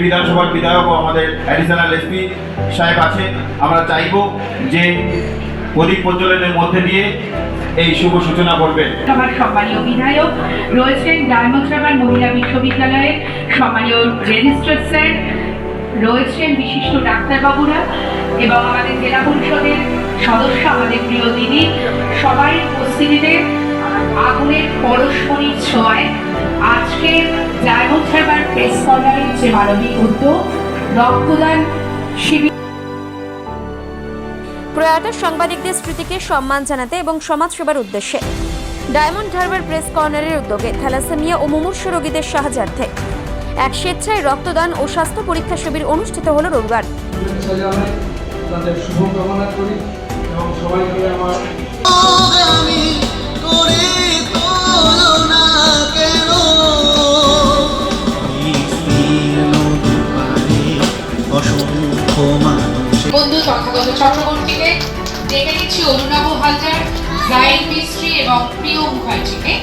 বিধানসভার বিধায়ক ও আমাদের অ্যাডিশনাল এসপি সাহেব আছে আমরা চাইব যে প্রদীপ প্রজ্বলনের মধ্যে দিয়ে এই শুভ সূচনা করবেন সভার সম্মানীয় বিধায়ক, রয়েছেন ডায়মন্ড হারবার মহিলা বিশ্ববিদ্যালয়ের সম্মানীয় রেজিস্ট্রার স্যার, রয়েছেন বিশিষ্ট ডাক্তারবাবুরা এবং আমাদের জেলা পরিষদের সদস্য, আমাদের প্রিয় দিদি। সবাই উপস্থিতিতে আগুনের পরস্পরই ছোঁয়ায় আজকে ডায়মন্ড হারবার প্রেস কর্নারের যে মানবিক উদ্যোগ রক্তদান শিবির প্রয়াত সাংবাদিকদের স্মৃতিকে সম্মান জানাতে এবং সমাজসেবার উদ্দেশ্যে ডায়মন্ড হারবার প্রেস কর্নারের উদ্যোগে থ্যালাসেমিয়া ও মুমূর্ষ রোগীদের সাহায্যার্থে এক স্বেচ্ছায় রক্তদান ও স্বাস্থ্য পরীক্ষা শিবির অনুষ্ঠিত হল রবিবার। শুভেচ্ছা তাদের শুভ করি এবং সবাই মিলে আমার বন্ধু তথাগত চক্রবর্তীকে মিস্ত্রি এবং প্রিয় মুখার্জিকে।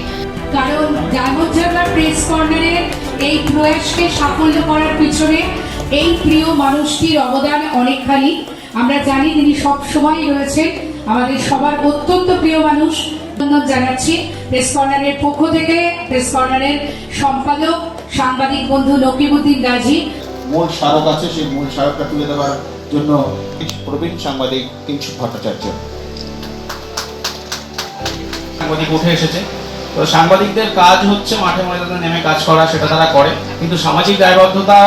কারণ ডায়মন্ড প্রেস কর্নারের এই প্রয়াসকে সাফল্য করার পিছনে এই প্রিয় মানুষটির অবদান অনেকখানি। আমরা জানি তিনি সব সময় রয়েছেন আমাদের সবার অত্যন্ত প্রিয় মানুষ ধন্যবাদ জানাচ্ছি। প্রেস কর্নারের পক্ষ থেকে প্রেস কর্নারের সম্পাদক সাংবাদিক বন্ধু নকিবুদ্দিন গাজী মূল স্মারক আছে সেই মূল স্মারকটা তুলে দেওয়ার জন্য প্রবীণ সাংবাদিক ভট্টাচার্য। সাংবাদিক উঠে এসেছে। তো সাংবাদিকদের কাজ হচ্ছে মাঠে ময়দানে নেমে কাজ করা সেটা তারা করে। কিন্তু সামাজিক দায়বদ্ধতা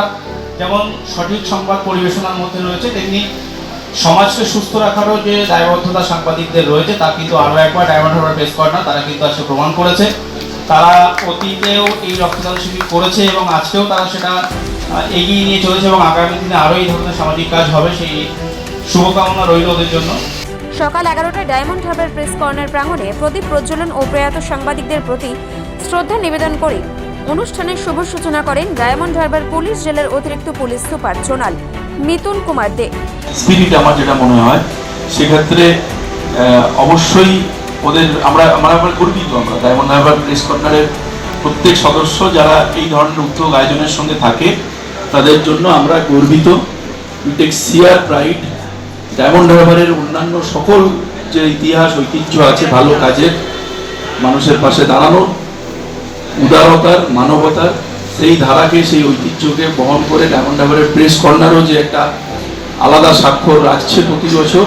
যেমন সঠিক সংবাদ পরিবেশনার মধ্যে রয়েছে তেমনি সমাজকে সুস্থ রাখারও যে দায়বদ্ধতা সাংবাদিকদের রয়েছে, তা কিন্তু আরও একবার ডায়মন্ড হারবার প্রেস কর্নার, তারা কিন্তু আজকে প্রমাণ করেছে। তারা অতীতেও এই রক্তদান শিবির করেছে এবং আজকেও তারা সেটা এগিয়ে নিয়ে চলেছে এবং আগামী দিনে আরও এই ধরনের সামাজিক কাজ হবে, সেই শুভকামনা রইল ওদের জন্য। সকাল এগারোটায় ডায়মন্ড হারবার প্রেস কর্নার প্রাঙ্গণে প্রদীপ প্রজ্বলন ও প্রয়াত সাংবাদিকদের প্রতি শ্রদ্ধা নিবেদন করে অনুষ্ঠানের শুভ সূচনা করেন ডায়মন্ড হারবার পুলিশ জেলার অতিরিক্ত police super zonal Mithun Kumar De. Spirit আমার যেটা মনে হয়, সেক্ষেত্রে অবশ্যই ওদের, আমরা আমরা আবার গর্বিত আমরা। ডায়মন্ড হারবার প্রেস কর্নারের প্রত্যেক সদস্য যারা এই ধরনের উদ্যোগ আয়োজনের সঙ্গে থাকে, তাদের জন্য আমরা গর্বিত। টেক সিয়ার প্রাইড ডায়মন্ড হারবারের অন্যান্য সকল যে ইতিহাস, ঐতিহ্য আছে, ভালো কাজের, মানুষের পাশে দাঁড়ানোর উদারতার, মানবতার সেই ধারাকে, সেই ঐতিহ্যকে বহন করে ডায়মন্ড হারবারের প্রেস কর্নারও যে একটা আলাদা স্বাক্ষর রাখছে প্রতি বছর,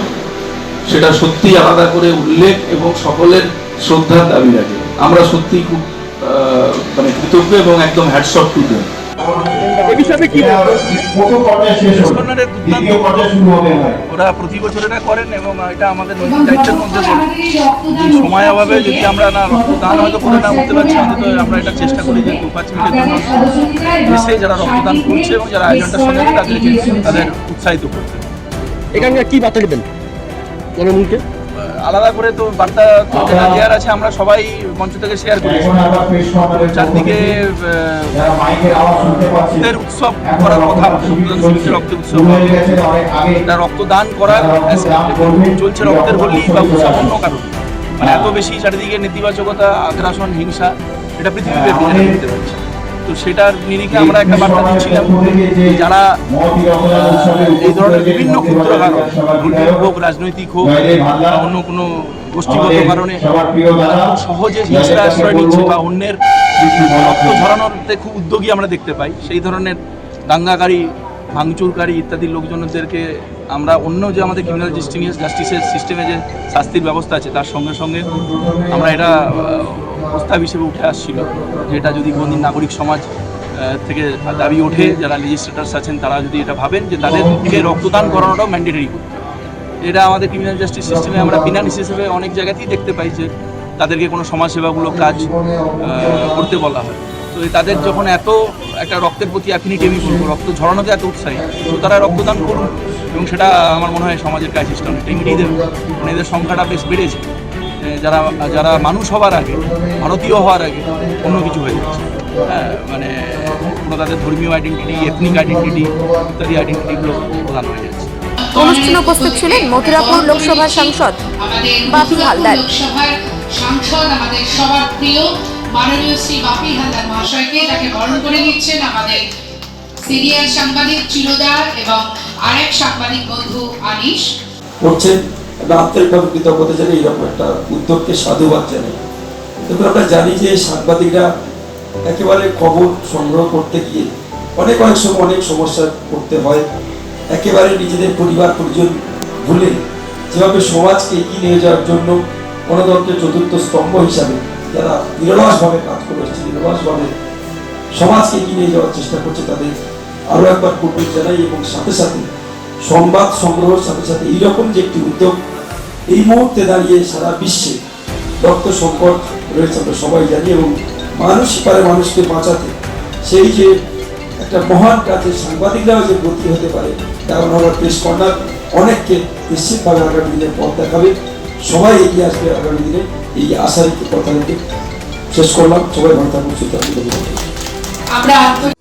সেটা সত্যি আলাদা করে উল্লেখ এবং সকলের শ্রদ্ধার দাবি রাখে। আমরা সত্যি খুব মানে কৃতজ্ঞ এবং একদম হ্যাটসঅফ টু দেন এ বিষয়ে শেষ ওরা প্রতি বছর এটা করেন এবং এটা আমাদের নৈতিক দায়িত্বের মধ্যে পড়ে সময় অভাবে যদি আমরা না রক্তদান হয়তো করে না করতে পারছি অন্তত আমরা এটা চেষ্টা করি যে দু পাঁচ মিনিটের জন্য দেশে যারা রক্তদান করছে এবং যারা আয়োজনটা সঙ্গে তাদেরকে তাদের উৎসাহিত করতে। এখানকার কি বার্তা দেবেন? জনগণকে? আলাদা করে তো বার্তা তো যেটা দেওয়ার আছে আমরা সবাই মঞ্চ থেকে শেয়ার করি। চারদিকে রক্তের উৎসব করার কথা রক্তের উৎসব। হয়ে এটা রক্তদান করার চলছে। রক্তের হোলি বা উৎসব অন্য কারণ। মানে এত বেশি চারিদিকে নেতিবাচকতা আগ্রাসন হিংসা এটা পৃথিবীব্যাপী যেটা দেখতে পাচ্ছি তো সেটার নিরিখে আমরা একটা বার্তা দিচ্ছিলাম। যারা এই ধরনের বিভিন্ন ক্ষুদ্র কারণ হোক রাজনৈতিক হোক বা অন্য কোনো গোষ্ঠীগত কারণে সহজে হিংসার আশ্রয় নিচ্ছে বা অন্যের রক্ত ঝরানোতে খুব উদ্যোগী আমরা দেখতে পাই সেই ধরনের দাঙ্গাকারী ভাঙচুরকারী ইত্যাদি লোকজনদেরকে আমরা অন্য যে আমাদের ক্রিমিনাল জাস্টিস জাস্টিসের সিস্টেমে যে শাস্তির ব্যবস্থা আছে, তার সঙ্গে সঙ্গে আমরা এটা প্রস্তাব হিসেবে উঠে আসছিল যে এটা যদি কোনদিন নাগরিক সমাজ থেকে দাবি ওঠে, যারা লেজিস্ট্রেটার্স আছেন, তারা যদি এটা ভাবেন যে তাদেরকে রক্তদান করানোটাও ম্যান্ডেটরি এটা আমাদের ক্রিমিনাল জাস্টিস সিস্টেমে আমরা বিনানিস হিসেবে অনেক জায়গাতেই দেখতে পাই যে তাদেরকে কোনো সমাজসেবামূলক কাজ করতে বলা হয়। তো তাদের যখন এত একটা রক্তের প্রতি অ্যাফিনিটি আমি বলব রক্ত ঝরানোতে এত উৎসাহী তো তারা রক্তদান করুন এবং সেটা আমার মনে হয় সমাজের কাজ সিস্টেম দেবে মানে এদের সংখ্যাটা বেশ বেড়েছে। যারা যারা মানুষ হওয়ার আগে ভারতীয় হওয়ার আগে অন্য কিছু হয়ে যাচ্ছে। হ্যাঁ মানে কোনো তাদের ধর্মীয় আইডেন্টিটি এথনিক আইডেন্টিটি ইত্যাদি আইডেন্টিটিগুলো প্রধান হয়ে যাচ্ছে। অনুষ্ঠানে উপস্থিত ছিলেন মথুরাপুর লোকসভার সাংসদ বাপি হালদার। সাংসদ আমাদের সবার প্রিয় মাননীয় শ্রী বাপি হালদার মহাশয়কে তাকে বরণ করে নিচ্ছেন আমাদের সিনিয়র সাংবাদিক চিরদার এবং আরেক সাংবাদিক বন্ধু করছেন। কৃতজ্ঞতা জানাই এরকম একটা উদ্যোগকে সাধুবাদ আমরা জানি যে সাংবাদিকরা একেবারে খবর সংগ্রহ করতে গিয়ে অনেক অনেক সময় অনেক সমস্যার পড়তে হয়। একেবারে নিজেদের পরিবার, পরিজন ভুলে যেভাবে সমাজকে এগিয়ে নিয়ে যাওয়ার জন্য গণতন্ত্রের চতুর্থ স্তম্ভ হিসাবে যারা নিরলসভাবে কাজ করে এসেছে নিরলসভাবে সমাজকে এগিয়ে যাওয়ার চেষ্টা করছে, তাদের আরও একবার কুটুম জানাই এবং সাথে সাথে সংবাদ সংগ্রহের সাথে সাথে এইরকম যে একটি উদ্যোগ, এই মুহূর্তে দাঁড়িয়ে সারা বিশ্বে রক্ত সংকট রয়েছে, আমরা সবাই জানি এবং মানুষ পারে মানুষকে বাঁচাতে। সেই যে একটা মহান কাজে সাংবাদিকরাও যে ব্রতী হতে পারে তেমন আমার প্রেস কর্নার, অনেককে নিশ্চিতভাবে আগামী দিনে পথ দেখাবে। সবাই এগিয়ে আসবে আগামী দিনে। এই আশার কথা শেষ করলাম। সবাই ভালো থাকুন, সুস্থ আমরা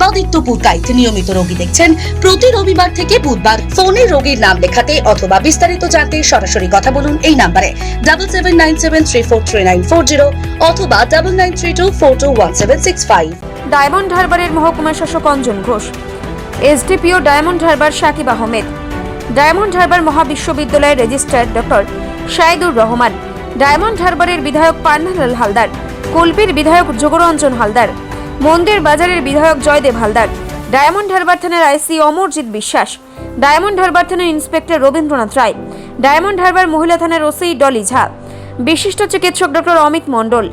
Debaditya Purkait নিয়মিত রোগী দেখছেন। প্রতি রবিবার থেকে বুধবার ফোনে রোগীর নাম লেখাতে অথবা বিস্তারিত জানতে সরাসরি কথা বলুন এই নাম্বারে। Double seven nine seven three four three nine four zero অথবা double nine three two four two one seven six five Diamond হারবারের মহকুমা শাসক Anjan Ghosh SDPO Diamond Harbour Sakib Ahmed, Diamond Harbour মহাবিশ্ববিদ্যালয়ের registrar doctor Shahidur Rahman, Diamond হারবারের বিধায়ক পান্নালাল হালদার, কুলপির বিধায়ক যোগরঞ্জন হালদার মন্দির বাজারের বিধায়ক জয়দেব হালদার, ডায়মন্ড হারবার থানার IC Amarjit Biswas, Diamond Harbour থানার inspector Rabindranath Roy, Diamond Harbour মহিলা থানার ওসি ডলি ঝা, বিশিষ্ট চিকিৎসক doctor Amit Mondal,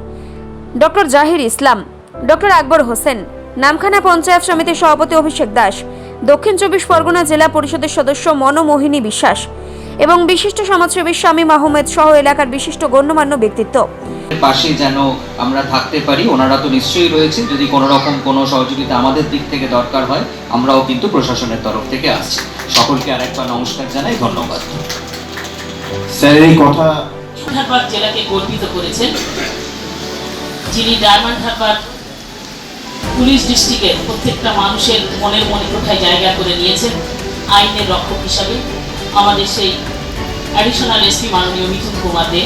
doctor Zahir Islam, doctor Akbar Hossain, Namkhana panchayat সমিতির সভাপতি অভিষেক দাস, দক্ষিণ চব্বিশ পরগনা জেলা পরিষদের সদস্য মনোমোহিনী বিশ্বাস এবং বিশিষ্ট সমাজসেবী শামীম আহমেদ সহ এলাকার বিশিষ্ট গণ্যমান্য ব্যক্তিত্ব। পাশে যেন আমরা থাকতে পারি ওনারা তো নিশ্চয়ই রয়েছে যদি কোনো রকম কোনো সহযোগিতা আমাদের দিক থেকে দরকার হয় আমরাও কিন্তু প্রশাসনের তরফ থেকে আসছি। সকলকে আরেকবার নমস্কার জানাই ধন্যবাদ। স্যার এই কথা হারবার জেলাকে গর্বিত করেছেন। যিনি ডায়মন্ড হারবার পুলিশ ডিস্ট্রিক্টের প্রত্যেকটা মানুষের মনের মনে কোথায় জায়গা করে নিয়েছেন আইনের রক্ষক হিসাবে। আমাদের সেই অ্যাডিশনাল এসপি মাননীয় মিথুন কুমার দে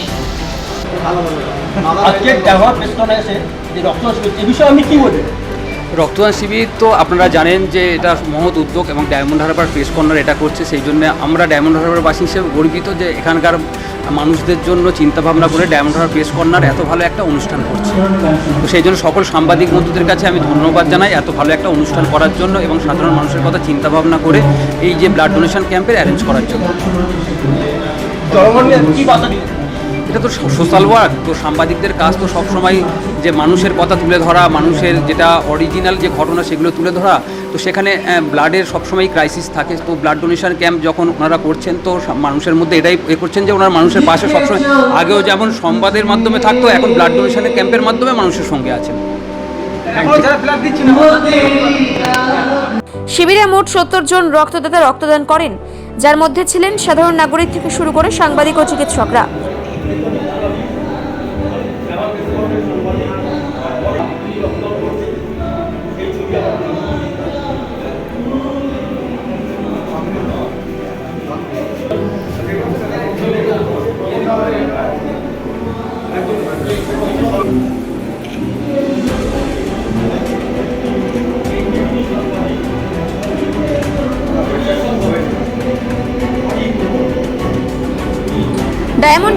ব্যবহার এসে যে বিষয়ে কি রক্তদান শিবির তো আপনারা জানেন যে এটা মহৎ উদ্যোগ এবং ডায়মন্ড হারবার প্রেস কর্নার এটা করছে সেই জন্য আমরা ডায়মন্ড হারবার বাসী হিসেবে গর্বিত যে এখানকার মানুষদের জন্য চিন্তাভাবনা করে ডায়মন্ড হারবার প্রেস কর্নার এত ভালো একটা অনুষ্ঠান করছে। তো সেই জন্য সকল সাংবাদিক বন্ধুদের কাছে আমি ধন্যবাদ জানাই এত ভালো একটা অনুষ্ঠান করার জন্য এবং সাধারণ মানুষের কথা চিন্তাভাবনা করে এই যে ব্লাড ডোনেশন ক্যাম্পের অ্যারেঞ্জ করার জন্য। এটা তো সোশ্যাল ওয়ার্ক তো সাংবাদিকদের কাজ তো সবসময় যে মানুষের কথা তুলে ধরা, মানুষের যেটা অরিজিনাল যে ঘটনা সেগুলো তুলে ধরা, তো সেখানে ব্লাডের সবসময় ক্রাইসিস থাকে। তো ব্লাড ডোনেশন ক্যাম্প যখন ওনারা করছেন, তো মানুষের মধ্যে এটাই এ করছেন যে ওনারা মানুষের পাশে সবসময়, আগেও যেমন সংবাদের মাধ্যমে থাকতো, এখন ব্লাড ডোনেশনের ক্যাম্পের মাধ্যমে মানুষের সঙ্গে আছেন। শিবিরে মোট সত্তর জন রক্তদাতা রক্তদান করেন, যার মধ্যে ছিলেন সাধারণ নাগরিক থেকে শুরু করে সাংবাদিক ও চিকিৎসকরা।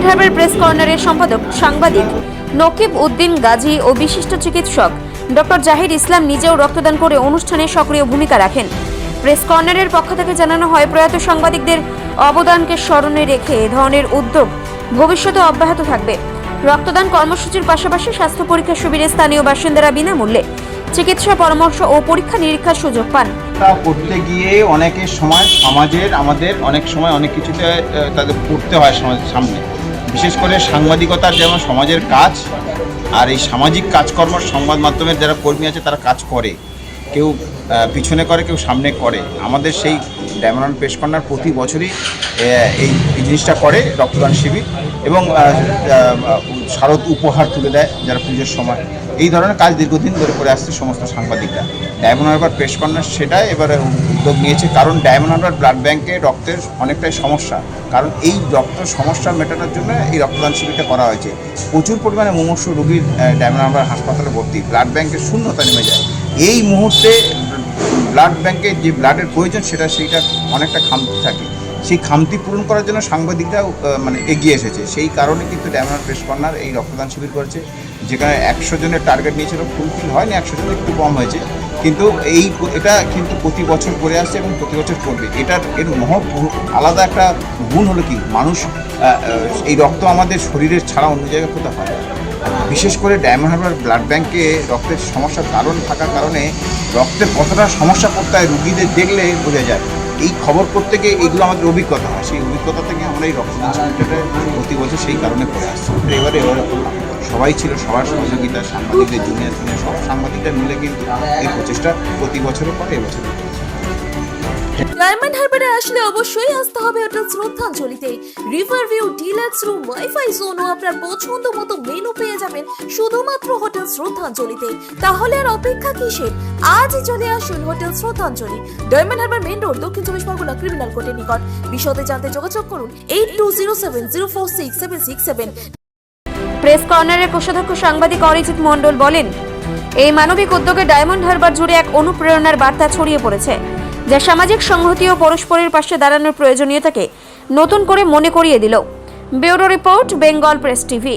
হারবার প্রেস কর্নারের সম্পাদক, সাংবাদিক নকিব উদ্দিন গাজী ও বিশিষ্ট চিকিৎসক ডক্টর জাহির ইসলাম নিজেও রক্তদান করে অনুষ্ঠানে সক্রিয় ভূমিকা রাখেন। প্রেস কর্নারের পক্ষ থেকে জানানো হয়, প্রয়াত সাংবাদিকদের অবদানকে স্মরণে রেখে এ ধরনের উদ্যোগ ভবিষ্যতে অব্যাহত থাকবে। রক্তদান কর্মসূচির পাশাপাশি স্বাস্থ্য পরীক্ষা শিবিরে স্থানীয় বাসিন্দারা বিনামূল্যে চিকিৎসা পরামর্শ ও পরীক্ষা নিরীক্ষার সুযোগ পান। করতে গিয়ে অনেকের সময় সমাজের, আমাদের অনেক সময় অনেক কিছুতে তাদের পড়তে হয় সমাজের সামনে। বিশেষ করে সাংবাদিকতার যেমন সমাজের কাজ আর এই সামাজিক কাজকর্ম সংবাদ মাধ্যমের যারা কর্মী আছে তারা কাজ করে, কেউ পিছনে করে, কেউ সামনে করে। আমাদের সেই ডায়মন্ড পেশ কর্নার প্রতি বছরই এই জিনিসটা করে রক্তদান শিবির এবং শারদ উপহার তুলে দেয় যারা পুজোর সময়। এই ধরনের কাজ দীর্ঘদিন ধরে করে আসছে সমস্ত সাংবাদিকরা। ডায়মন্ড হারবার প্রেস কর্নার সেটাই এবারে উদ্যোগ নিয়েছে, কারণ ডায়মন্ড হারবার ব্লাড ব্যাংকে রক্তের অনেকটাই সমস্যা। কারণ এই রক্ত সমস্যা মেটানোর জন্য এই রক্তদান শিবিরটা করা হয়েছে। প্রচুর পরিমাণে মুমূর্ষু রোগীর ডায়মন্ড হারবার হাসপাতালে ভর্তি। ব্লাড ব্যাংকের শূন্যতা নেমে যায়। এই মুহূর্তে ব্লাড ব্যাংকে যে ব্লাডের প্রয়োজন সেটা সেইটা অনেকটা খামতি থাকে। সেই খামতি পূরণ করার জন্য সাংবাদিকরাও আহ, মানে এগিয়ে এসেছে। সেই কারণে কিন্তু ডায়মন্ড প্রেস কর্নার এই রক্তদান শিবির করেছে যেখানে একশো জনের টার্গেট নিয়েছিল ফুলফিল হয়নি একশো জন একটু কম হয়েছে। কিন্তু এই এটা কিন্তু প্রতি বছর করে আসছে এবং প্রতি বছর করবে। এটার এর মহৎ আলাদা একটা গুণ হলো কি? মানুষ এই রক্ত আমাদের শরীরের ছাড়া অন্য জায়গায় কোথাও হয় বিশেষ করে ডায়মন্ড হারবার ব্লাড ব্যাংকে রক্তের সমস্যার কারণ থাকার কারণে রক্তের কতটা সমস্যা করতে হয় রুগীদের দেখলে বোঝা যায়। এই খবর করতে গিয়ে এগুলো আমাদের অভিজ্ঞতা হয় সেই অভিজ্ঞতা থেকে আমরা এই রক্তদান শিবিরটা প্রতি বছর সেই কারণে করে আসছি এবারে এবারে সবাই ছিল, সবার সহযোগিতা সাংবাদিকদের, জুনিয়র জুনিয়র সব সাংবাদিকরা মিলে কিন্তু এই প্রচেষ্টা প্রতি বছরও করে এবছর। ডায়মন্ড হারবারে আসলে অবশ্যই আসতে হবে hotel শ্রদ্ধাঞ্জলিতে। River view deluxe room wifi zone ও আপনার পছন্দ মতো মেনু পেয়ে যাবেন শুধুমাত্র হোটেল শ্রদ্ধাঞ্জলিতে। তাহলে আর অপেক্ষা কিসের? আজই চলে আসুন হোটেল শ্রদ্ধাঞ্জলি ডায়মন্ড হারবার মেন রোড দক্ষিণ চব্বিশ পরগনা ক্রিমিনাল কোর্টের নিকট। বিশদে জানতে যোগাযোগ করুন eight two zero seven zero four six seven six seven press কর্নারের কোষাধ্যক্ষ সাংবাদিক অরিজিৎ মণ্ডল বলেন, এই মানবিক উদ্যোগে ডায়মন্ড হারবার জুড়ে এক অনুপ্রেরণার বার্তা ছড়িয়ে পড়েছে। যা সামাজিক সংহতি ও পরস্পরের পাশে দাঁড়ানোর প্রয়োজনীয়তাকে নতুন করে মনে করিয়ে দিল। Bureau report, Bengal press TV.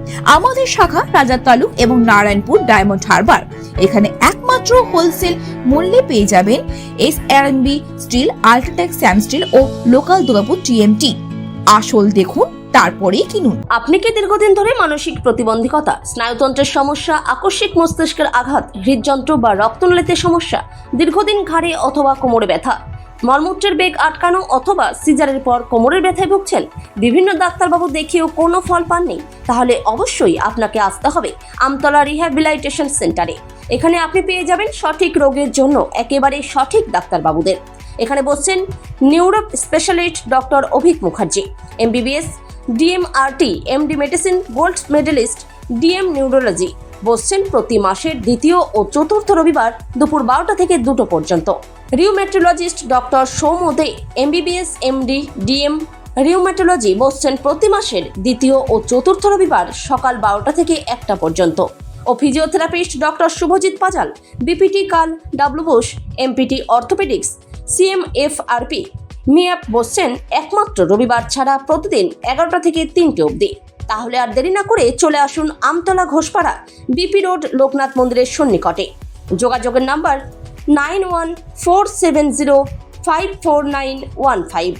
আমাদের শাখা রাজা তালুক এবং নারায়ণপুর ডায়মন্ড হারবার। এখানে একমাত্র হোলসেল মূল্যে পেয়ে যাবেন S R steel, UltraTech, Sam steel ও লোকাল দুর্গাপুর টিএমটি আসল দেখুন, তারপরেই কিনুন। আপনি কি দীর্ঘদিন ধরে মানসিক প্রতিবন্ধকতা, স্নায়ুতন্ত্রের সমস্যা, আকস্মিক মস্তিষ্কের আঘাত, হৃদযন্ত্র বা রক্তনালীতে সমস্যা, দীর্ঘদিন ঘাড়ে অথবা কোমরে ব্যথা মলমূত্রের বেগ আটকানো অথবা সিজারের পর কোমরের ব্যথায় ভুগছেন? বিভিন্ন ডাক্তারবাবু দেখিয়েও কোনো ফল পাননি? তাহলে অবশ্যই আপনাকে আসতে হবে আমতলা রিহ্যাবিলাইটেশন সেন্টারে। এখানে আপনি পেয়ে যাবেন সঠিক রোগের জন্য একেবারে সঠিক ডাক্তারবাবুদের। এখানে বসছেন neuro specialist doctor Abhik Mukherjee, MBBS, DMRT, MD medicine, gold medalist, DM neurology. বসছেন প্রতি মাসের দ্বিতীয় ও চতুর্থ রবিবার দুপুর বারোটা থেকে দুটো পর্যন্ত। Rheumatologist doctor Soumya De, MBBS, MD, DM rheumatology বসছেন প্রতি মাসের দ্বিতীয় ও চতুর্থ রবিবার সকাল বারোটা থেকে একটা পর্যন্ত। ও physiotherapist doctor Subhajit Pajal, BPT কাল W Bose, MPT orthopaedics, CMFRP. MIAP বসছেন একমাত্র রবিবার ছাড়া প্রতিদিন এগারোটা থেকে তিনটে অবধি। তাহলে আর দেরি না করে চলে আসুন আমতলা ঘোষপাড়া বিপি রোড, লোকনাথ মন্দিরের সন্নিকটে। যোগাযোগের number nine one four seven zero five four nine one five.